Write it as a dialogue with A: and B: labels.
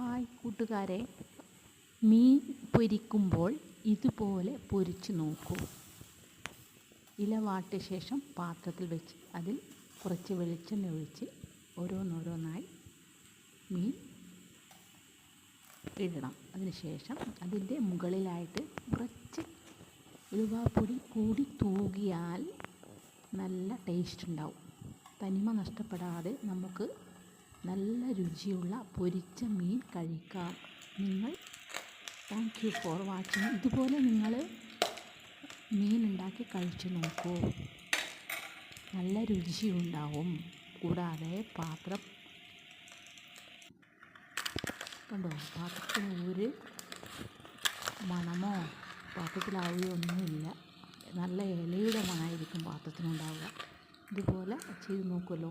A: Hi കൂട്ടുകാരെ. മീൻ പൊരിക്കുമ്പോൾ ഇതുപോലെ പൊരിച്ച് നോക്കൂ. ഇല വാട്ടിയ ശേഷം പാത്രത്തിൽ വെച്ച് അതിൽ കുറച്ച് വെളിച്ചെണ്ണ ഒഴിച്ച് ഓരോന്നോരോന്നായി മീൻ ഇടണം. അതിനുശേഷം അതിന്റെ മുകളിലായിട്ട് കുറച്ച് ഉലുവാപ്പൊടി കൂടി തൂകിയാൽ നല്ല ടേസ്റ്റ് ഉണ്ടാവും. തനിമ നഷ്ടപ്പെടാതെ നമുക്ക് നല്ല രുചിയുള്ള പൊരിച്ച മീൻ കഴിക്കാം. നിങ്ങൾ താങ്ക് യു ഫോർ വാച്ചിങ് ഇതുപോലെ നിങ്ങൾ മീൻ ഉണ്ടാക്കി കഴിച്ചു നോക്കൂ. നല്ല രുചിയുണ്ടാവും. കൂടാതെ പാത്രം കണ്ടോ? പാത്രത്തിന് ഒരു മണമോ പാത്രത്തിലാവുകയോ ഒന്നുമില്ല നല്ല ഇലയുടെ മണമായിരിക്കും പാത്രത്തിനുണ്ടാവുക. ഇതുപോലെ ചെയ്ത് നോക്കുമല്ലോ